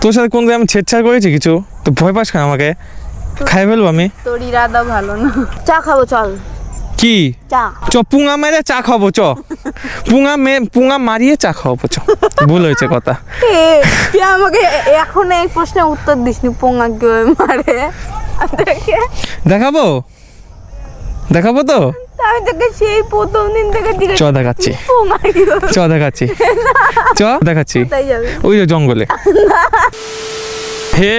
তোর সাথে কোন আমি ছেড়ছাড় করেছি কিছু? তো ভয় পাস কেন আমাকে? খাই ফেলব আমি। তোর ইরাদা ভালো না। চা খাব চল। কি? চা। চ পুঙা মেরে চা খাব চ। পুঙা মে পুঙা মারিয়ে চা খাওয়াবো চ। ভুল হয়েছে কথা। তুই আমাকে এখন এই প্রশ্নের উত্তর দিসনি পোঙা কীভাবে মারে। দেখাবো? দেখাবো তো? আমি তোকে সেই প্রথম দিন থেকে চ দেখাচ্ছি। চ দেখাচ্ছি। চ দেখাচ্ছি। ওই যে জঙ্গলে। হে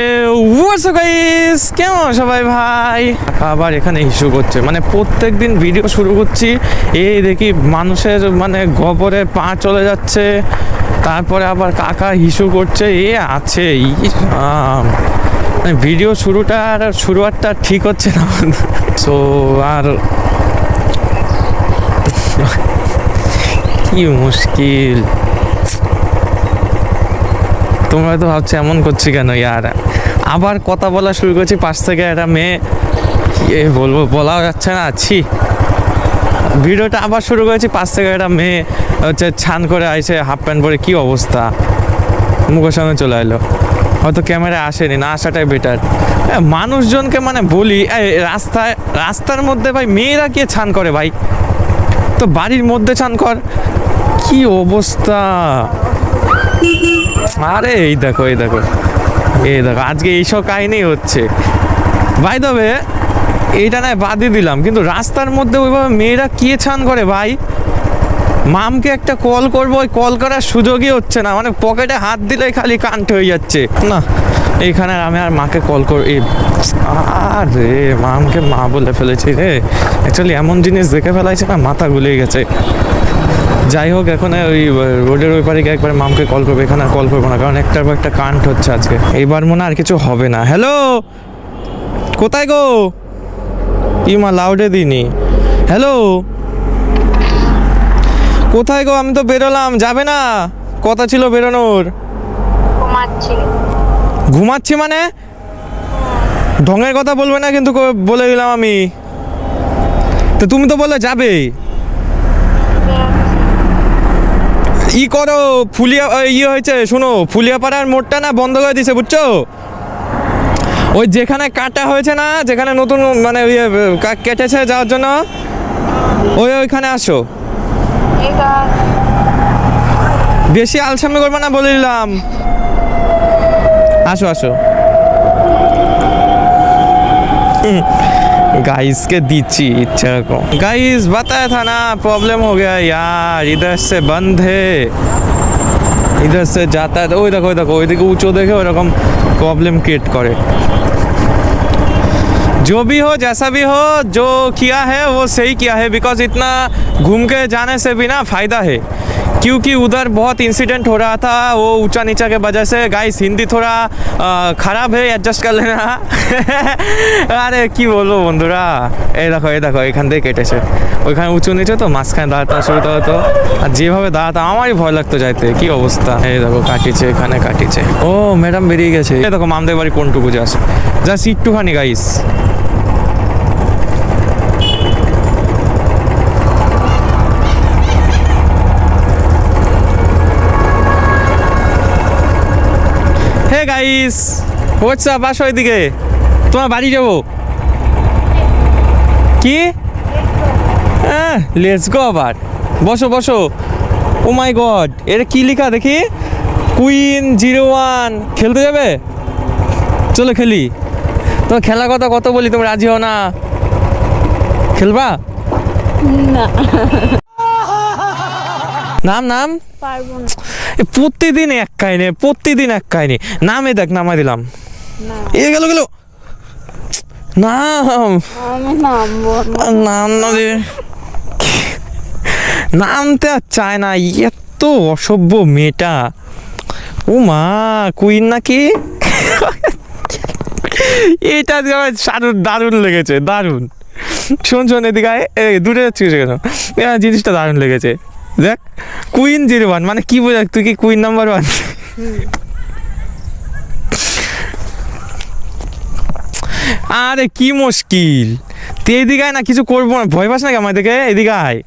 গাইস কেমন সবাই ভাই? আবার এখানে ইস্যু করছে। মানে প্রত্যেক দিন ভিডিও শুরু করছি। এই দেখি মানুষের মানে গবরে পা চলে যাচ্ছে। তারপরে আবার কাকা ইস্যু করছে। এ আছে আম। মানে ভিডিও শুরুটা আর শুরুয়ারটা ঠিক হচ্ছে না। সো আর কি মুশকিল? তোমরা তো ভাবছ এমন করছি কেন ইয়ার? আবার কথা বলা শুরু করছি, পাশ থেকে একটা মেয়ে কি বলব বলা যাচ্ছে না আছি ভিডিওটা আবার শুরু করেছি, পাশ থেকে একটা মেয়ে হচ্ছে ছান করে আইসে হাফ প্যান্ট পরে কি অবস্থা? মুখের সামনে চলে এলো হয়তো ক্যামেরা আসেনি, না আসাটাই বেটার মানুষজনকে মানে বলি রাস্তায়, রাস্তার মধ্যে ভাই মেয়েরা কে ছান করে ভাই। তো বাড়ির মধ্যে ছান কর। কি অবস্থা? আরে, এই দেখো এই দেখো। এই দেখো, আজকে এইসব কাহিনী হচ্ছে। ভাই তবে এইটা নয় বাদই দিলাম, কিন্তু রাস্তার মধ্যে ওইভাবে মেয়েরা কে ছান করে ভাই? মামকে একটা কল করব, ওই কল করার সুযোগই হচ্ছে না। মানে পকেটে হাত দিলেই খালি কান্ট হয়ে যাচ্ছে। না, এইখানে আমি আর মাকে কল কর আর রে মামকে মা বলে ফেলেছি রে। অ্যাকচুয়ালি এমন জিনিস দেখে ফেলাইছে না, মাথা গুলিয়ে গেছে। যাই হোক, এখন ওই রোডের ওই পারে একবার মামকে কল করব, এখানে আর কল করব না, কারণ একটার পর একটা কান্ট হচ্ছে আজকে। এইবার মনে আর কিছু হবে না। হ্যালো কোথায় গো? কি মা লাউডে দিনি হ্যালো কোথায় গো? আমি তো বেরোলাম। যাবে না? কথা ছিল বেরোনোর। ঘুমাচ্ছি। মানে? ঢঙের কথা বলবে না কিন্তু বলে দিলাম আমি। তো তুমি তো বললে যাবে। ই করো ফুলিয়া ইয়ে হয়েছে শোনো ফুলিয়াপাড়ার মোড়টা না বন্ধ করে দিছে বুঝছ? ওই যেখানে কাটা হয়েছে না যেখানে নতুন মানে ইয়ে কেটেছে যাওয়ার জন্য ওই ওইখানে আসো। বেশি আলসামি করবে না বলে দিলাম আসো আসো गाइस के दीची इच्छा को गाइस बताया था ना प्रॉब्लम हो गया यार इधर से बंद है इधर से जाता है ওই দেখো ওই দেখো ওইদিকে উঁচু দেখে ওরকম প্রবলেম ক্রিয়েট করে जो भी हो, जैसा भी हो, जो किया है, वो सही किया है बिकॉज़ इतना घूम के जाने से भी ना फ़ायदा है। क्योंकि उधर बहुत इंसिडेंट हो रहा था वो ऊंचा नीचा के वजह से गाइस हिंदी थोड़ा अ, खराब है एडजस्ट कर लेना আরে কি বলবো বন্ধুরা এই দেখো এই দেখো এখান থেকে কেটেছে ওইখানে উঁচু নিচে তো মাঝখানে দাঁড়াতে অসুবিধা হতো আর যেভাবে দাঁড়াতাম আমারই ভয় লাগতো যাইতে কি অবস্থা এই দেখো কাটিছে এখানে কাটিছে ও ম্যাডাম বেরিয়ে গেছে এই দেখো মামদের বাড়ি কোনটুকু যাস জাস্ট একটুখানি গাইস হে গাইস হোয়াটসঅ্যাপ আসো এদিকে। তোমার বাড়ি যাব? কি? হ্যাঁ লেটস গো আবার। বসো বসো। ও মাই গড এটা কি লেখা দেখি? কুইন জিরো ওয়ান খেলতে যাবে? চলো খেলি। তোমার খেলার কথা কত বলি, তুমি রাজি হও না? খেলবা? না। নাম নাম? পারব না। প্রতিদিন এক কাহিনী প্রতিদিন এক কাহিনী। নামে দেখ নামাই দিলাম। এ গেল গেল। নাম। নাম না নামতে আর চায় না এত অসভ্য মেয়েটা। ও মা কুইন নাকি এটা আমার দারুণ দারুণ লেগেছে দারুণ। শোন শোন এদিকে দূরে যাচ্ছিস কেন? জিনিসটা দারুণ লেগেছে। দেখ কুইন জিরো ওয়ান মানে কি বোঝা তুই কি কুইন নাম্বার ওয়ান আরে কি মুশকিল। তুই এদিকে না কিছু করব না। ভয় পাস নাকি আমার দিকে এদিকে আয়।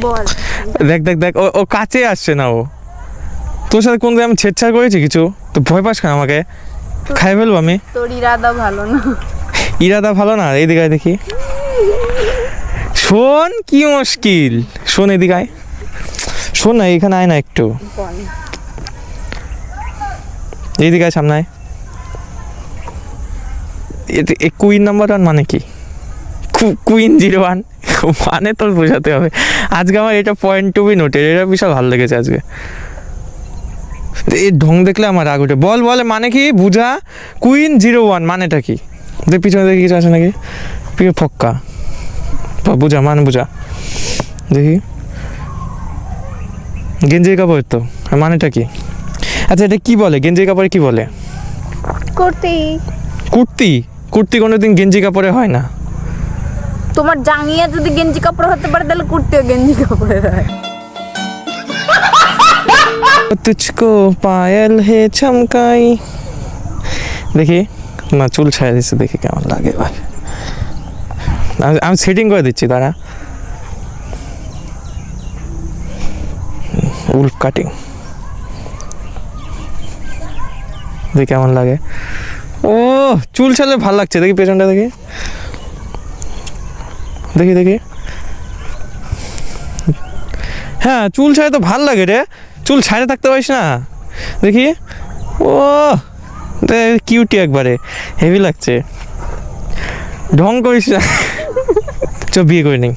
বল। দেখ দেখ দেখ ও ও কাছে আসছে না ও। তোর সাথে কোন আমি ছেড়ছাড় করেছি কিছু? তো ভয় পাস কেন আমাকে? খাই ফেলব আমি? তোর ইরাদা ভালো না। ইরাদা ভালো না? এইদিকে দেখি। শোন, কি মুশকিল। শোন এদিকে আয়। শোন না, এখানে আয় না একটু। এইদিকে আয়, সামনে আয়। কুইন নাম্বার ওয়ান মানে কি? কুইন জিরো ওয়ান মানে তোর বোঝাতে হবে। আজকে আমার এটা পয়েন্ট টু বি নোটের এটা বিশাল ভালো লেগেছে আজকে। এই ঢং দেখলে আমার রাগ উঠে। বল, বলে মানে কি? বুঝা। কুইন জিরো ওয়ান মানেটা কি? পিছনে দেখি কিছু আছে নাকি? ফক্কা। বা বুঝা মান বুঝা। দেখি। গেঞ্জির কাপড় তো মানেটা কি? আচ্ছা এটা কি বলে? গেঞ্জি কাপড়ে কি বলে? কুর্তি। কুর্তি? কুর্তি কোনোদিন গেঞ্জি কাপড়ে হয় না? তোমার জাঙ্গিয়া যদি গেঞ্জি কাপড় হতে পারে তাহলে কুর্তিও গেঞ্জি কাপড়ে হয়। তুচকো পায়েল হে চমকাই দেখি না চুল ছায়া দিচ্ছে দেখি কেমন লাগে এবার। আমি সেটিং করে দিচ্ছি তারা উল্ফ কাটিং। দেখি কেমন লাগে। ও, চুল ছাড়লে ভালো লাগছে, দেখি পেছনটা দেখি। দেখি দেখি। হ্যাঁ চুল ছাড়া তো ভালো লাগে রে। চুল ছাড়ে থাকতে পারিস না। দেখি। ও কিউটি একবারে। হেভি লাগছে। ঢং করিস না। চ বিয়ে করে নিই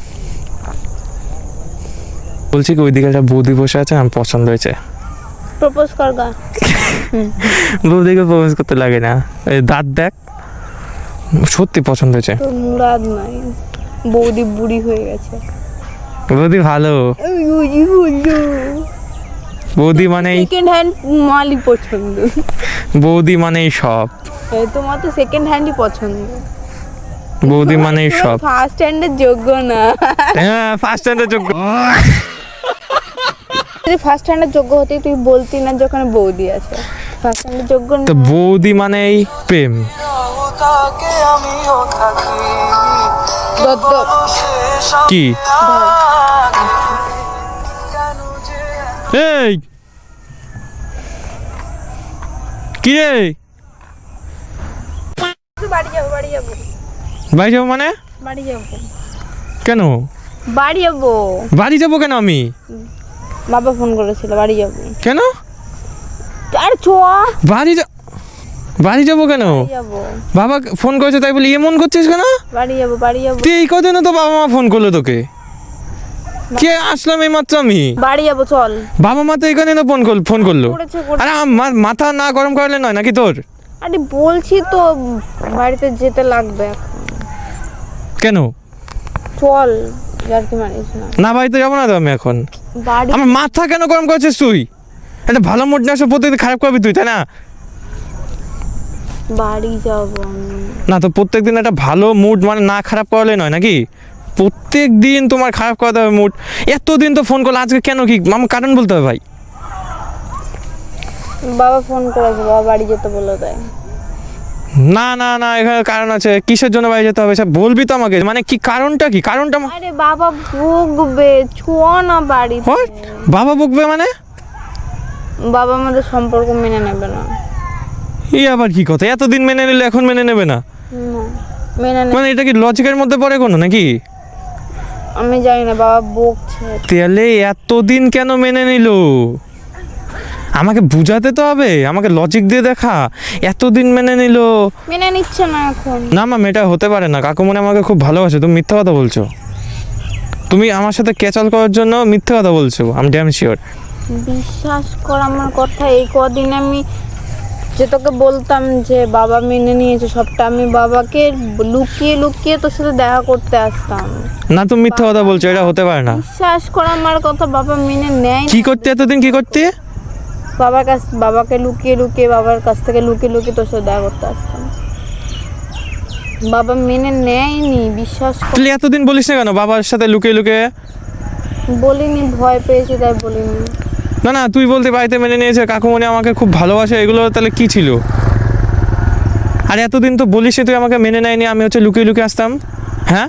বলছি কি ওইদিকে একটা বৌদি বসে আছে আমার পছন্দ হয়েছে। প্রপোজ কর গা। বৌদিকে প্রপোজ করতে লাগে না। এই দাঁত দেখ সত্যি পছন্দ হয়েছে। মুরাদ নাই। বৌদি বুড়ি হয়ে গেছে। বৌদি ভালো। বৌদি মানেই সেকেন্ড হ্যান্ড মালই পছন্দ। বৌদি মানেই সব। তোমার তো সেকেন্ড হ্যান্ডই পছন্দ। বৌদি মানে সব। ফার্স্ট হ্যান্ডের যোগ্য না। হ্যাঁ ফার্স্ট হ্যান্ডের যোগ্য। যদি ফার্স্ট হ্যান্ডের যোগ্য হতে তুই বলতি না যখন বৌদি আছে। ফার্স্ট হ্যান্ডের যোগ্য না। তো বৌদি প্রেম। আমিও থাকি দদ্দ কি? এই! কি রে? বাড়ি যাব বাড়ি যাব। বাড়ি যাব মানে? বাড়ি যাব। কেন? বাড়ি যাব। বাড়ি যাব কেন আমি? বাবা ফোন করেছিল বাড়ি যাব। কেন? আর চ বাড়ি যা বাড়ি যাব কেন? বাবা ফোন করেছে তাই বলি এমন করছিস কেন? বাড়ি যাব বাড়ি যাব। তুই এই কদিনও তো বাবা মা ফোন করল তোকে। কে আসলাম এই মাত্র আমি? বাড়ি যাব চল। বাবা মা তো এই কদিনও ফোন করল ফোন করল। আরে আমার মাথা না গরম করলে নয় নাকি তোর? আরে বলছি তো বাড়িতে যেতে লাগবে এখন। কেন? চল মানিস না ভাই তো যাব না তো আমি এখন। আমার মাথা কেন গরম করছিস তুই? একটা ভালো মুড না আসে প্রত্যেকদিন খারাপ করবি তুই তাই না? বাড়ি যাব না তো প্রত্যেকদিন একটা ভালো মুড মানে না খারাপ করলে নয় নাকি? প্রত্যেক দিন তোমার খারাপ করাতে হবে মুড এতদিন তো ফোন করলে আজকে কেন কি? আমার কারণ বলতে হবে ভাই। বাবা ফোন করেছে বাবা বাড়ি যেতে বলে দেয় না না না এখানে কারণ আছে। কিসের জন্য বাড়ি যেতে হবে সব বলবি তো আমাকে। মানে কি কারণটা কি? কারণটা আরে বাবা ভুগবে ছোঁয়া না বাড়ি? বাবা বকবে মানে? বাবা আমাদের সম্পর্ক মেনে নেবে না। এই আবার কি কথা? এতদিন মেনে নিলে এখন মেনে নেবে না? মেনে নেবে। মানে এটা কি লজিকের মধ্যে পড়ে কোনো নাকি? আমি জানি না বাবা বকছে তাহলে এতদিন কেন মেনে নিল? আমাকে বুঝাতে তো হবে আমাকে লজিক দিয়ে দেখা। এতদিন মেনে নিল। মেনে নিচ্ছে না এখন। না মাম এটা হতে পারে না। কাকু মনে আমাকে খুব ভালোবাসে তুমি মিথ্যা কথা বলছো। তুমি আমার সাথে ক্যাচাল করার জন্য মিথ্যা কথা বলছো আমি ড্যাম শিওর বিশ্বাস কর আমার কথা এই কদিন আমি যে তোকে বলতাম যে বাবা মেনে নিয়েছে সবটা আমি বাবাকে লুকিয়ে লুকিয়ে তোর সাথে দেখা করতে আসতাম। না তুমি মিথ্যা কথা বলছো এটা হতে পারে না। বিশ্বাস কর আমার কথা বাবা মেনে নেয়। কি করতে এতদিন কি করতে? বাবার কাছ বাবাকে লুকিয়ে লুকিয়ে বাবার কাছ থেকে লুকিয়ে লুকিয়ে তোর সাথে দেখা করতে আসতাম। বাবা মেনে নেয়নি বিশ্বাস তুই এতদিন বলিস না কেন? বাবার সাথে লুকিয়ে লুকিয়ে বলিনি ভয় পেয়েছি তাই বলিনি। না না তুই বলতে বাড়িতে মেনে নিয়েছে কাকুমনি আমাকে খুব ভালোবাসে এগুলো তাহলে কি ছিল? আর এতদিন তো বলিস তুই আমাকে মেনে নেয়নি আমি হচ্ছে লুকিয়ে লুকিয়ে আসতাম। হ্যাঁ?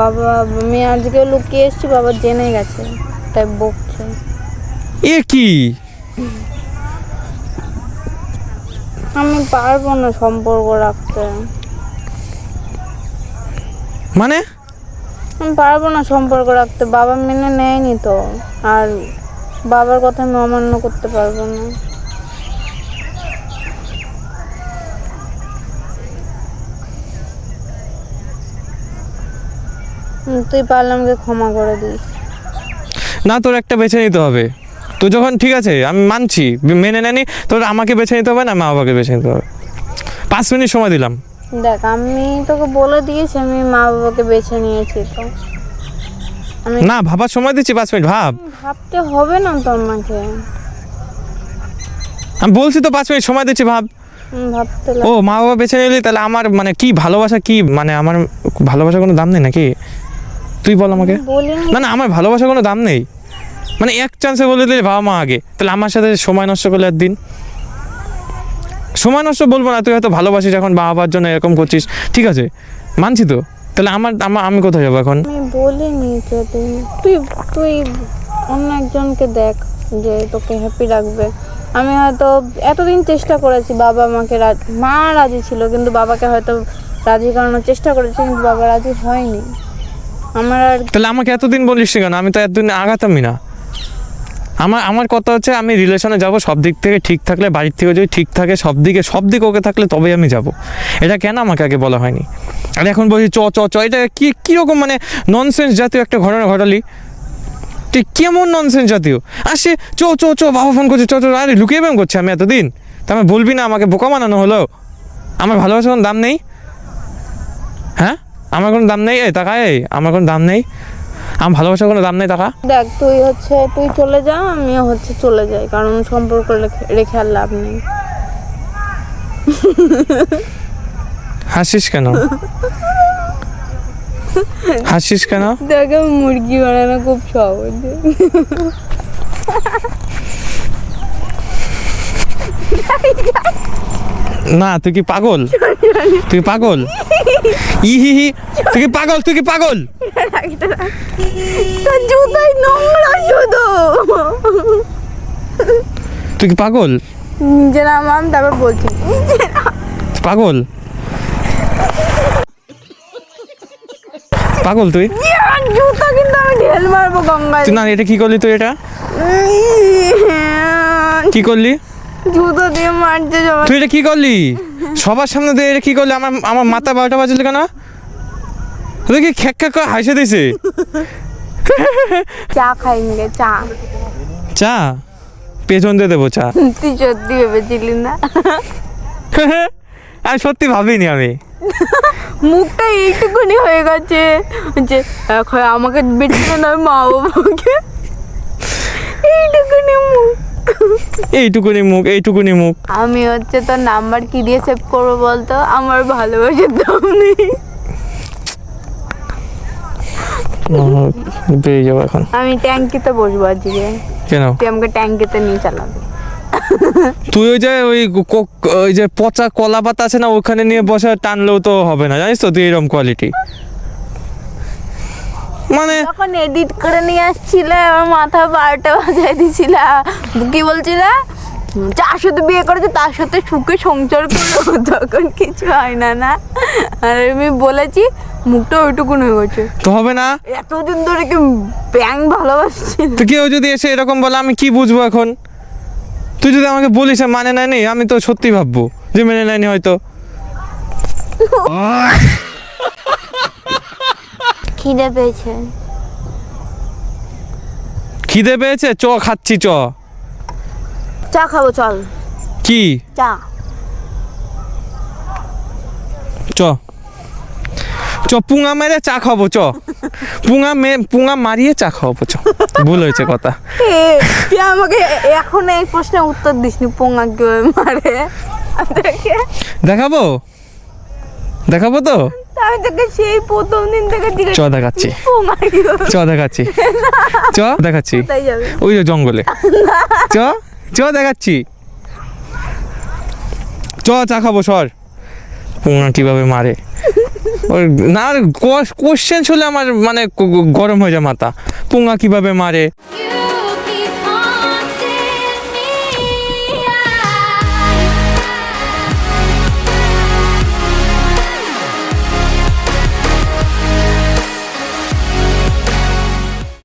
বাবা আমি আজকে লুকিয়ে এসেছি বাবা জেনে গেছে তাই বকছে। এ কি? আমি পারব না সম্পর্ক রাখতে। মানে? আমি পারব না সম্পর্ক রাখতে বাবা মেনে নেয়নি তো। আর বাবার কথা আমি অমান্য করতে পারব না। তুই পারলে আমাকে ক্ষমা করে দিস। না তোর একটা বেছে নিতে হবে। তো যখন ঠিক আছে আমি মানছি মেনে নেনি তোর আমাকে বেছে নিতে হবে না মা বাবাকে বেছে নিতে হবে। পাঁচ মিনিট সময় দিলাম। দেখ আমি তোকে বলে দিয়েছি আমি মা বাবাকে বেছে নিয়েছি তো। না ভাবার সময় দিচ্ছি পাঁচ মিনিট ভাব। ভাবতে হবে না তো আমাকে। আমি বলছি তো পাঁচ মিনিট সময় দিচ্ছি ভাব। ও মা বাবা বেছে নিলি তাহলে আমার মানে কি ভালোবাসা কি মানে আমার ভালোবাসার কোনো দাম নেই নাকি? তুই বল আমাকে। না না আমার ভালোবাসার কোনো দাম নেই। মানে এক চান্সে বলে দিলে বাবা মা আগে। তাহলে আমার সাথে সময় নষ্ট করলে একদিন সময় নষ্ট বলব না তুই হয়তো ভালোবাসিস এখন বাবার জন্য এরকম করছিস। ঠিক আছে মানছি তো। তাহলে আমার আমার আমি কোথায় যাব এখন? আমি বলিনি যে তুই তুই তুই অন্য একজনকে দেখ যে তোকে হ্যাপি রাখবে। আমি হয়তো এতদিন চেষ্টা করেছি বাবা রাজি মা রাজি ছিল কিন্তু বাবাকে হয়তো রাজি করানোর চেষ্টা করেছি কিন্তু বাবা রাজি হয়নি। আমার আর তাহলে আমাকে এতদিন বলিস কেন? আমি তো এতদিন আগাতামই না। আমার আমার কথা হচ্ছে আমি রিলেশনে যাব, সব দিক থেকে ঠিক থাকলে, বাড়ির থেকে যদি ঠিক থাকে, সব দিকে সব দিকে ওকে থাকলে তবেই আমি যাব। এটা কেন আমাকে আগে বলা হয়নি? আর এখন বলছি, চ চ চ, এটা কি, কীরকম মানে ননসেন্স জাতীয় একটা ঘটনা ঘটালি? তুই কেমন ননসেন্স জাতীয়? আর সে, চো চো চো, বাবা ফোন করছে, চ চ, আরে লুকিয়ে ব্যায়াম করছে আমি এতদিন। তা আমি বলবি না আমাকে, বোকা বানানো হলো? আমার ভালোবাসার কোনো দাম নেই? হ্যাঁ? আমার কোনো দাম নেই? এই টাকা এই, আমার কোনো দাম নেই? আমার ভালোবাসার কোনো দাম নেই টাকা দেখ তুই হচ্ছে তুই চলে যা আমিও হচ্ছে চলে যাই কারণ সম্পর্ক রেখে আর লাভ নেই। হাসিস কেন? হাসিস কেন? দেখে মুরগি বানানো খুব সহজ না তুই কি পাগল? তুই পাগল? ই হি হি তুই কি পাগল তুই কি পাগল? জুতাই নোংরা শুধু। তুই কি পাগল? নিজে নামাম তারপর বলছি। পাগল? পাগল তুই? জুতা কিন্তু আমি ঢেল মারবো গঙ্গায়। তুই না এটা কি করলি তুই এটা? কি করলি? জুতো দিয়ে মারছে তুই এটা কি করলি? সবার সামনে দিয়ে এটা কি করলে? আমার আমার মাথা বারোটা বাজলি কেন? কি খ্যাক খ্যাক করে হাসে দিছে? চা খাইঙ্গে চা। চা? পেছন দিয়ে দেবো চা। তুই সত্যি ভেবেছিলি না? আমি সত্যি ভাবিনি আমি। মুখটা এইটুকুনি হয়ে গেছে যে আমাকে বেঁচে না মা বাবাকে। এইটুকুনি মুখ। এইটুকুনি মুখ এইটুকুনি মুখ। আমি হচ্ছে তোর নাম্বার কি দিয়ে সেভ করব বলতো? আমার ভালোবাসার দাম নেই। পেয়ে যাব এখন। আমি ট্যাঙ্কিতে বসবো আজকে। কেন? তুই আমাকে ট্যাঙ্কিতে নিয়ে চালাবি। তুই ওই যে ওই ওই যে পচা কলা পাতা আছে না ওখানে নিয়ে বসে টানলেও তো হবে না। জানিস তো তুই এরকম কোয়ালিটি মানে যখন এডিট করে নিয়ে আসছিলে আমার মাথা বারোটা বাজাই দিছিল। কি বলছিলে? যার সাথে বিয়ে করেছে তার সাথে সুখে সংসার করল তখন কিছু হয় না না? আর আমি বলেছি মুখটা ওইটুকুন হয়ে গেছে। তো হবে না? এতদিন ধরে কি ব্যাং ভালোবাসছিল তো কেউ যদি এসে এরকম বলে আমি কি বুঝব এখন? তুই যদি আমাকে বলিস মানে নেয়নি আমি তো সত্যি ভাববো যে মেনে নেয়নি হয়তো। খিদে পেয়েছে। খিদে পেয়েছে? চ খাচ্ছি চ। চা খাব চল। কি? চা। চ। চ পুঙা মেরে চা খাব চ। পুঙা মে পুঙা মারিয়ে চা খাওয়াবো চ। ভুল হয়েছে কথা। তুই আমাকে এখন এই প্রশ্নের উত্তর দিসনি পোঙা মারে। দেখাবো? দেখাবো তো? আমি তোকে সেই প্রথম দিন থেকে চ দেখাচ্ছি। চ দেখাচ্ছি। চ দেখাচ্ছি। ওই যে জঙ্গলে। চ চ দেখাচ্ছি। চ চা খাব সর। পুঙা কীভাবে মারে? না কোশ্চেন শুনলে আমার মানে গরম হয়ে যায় মাথা। পুঙা কীভাবে মারে?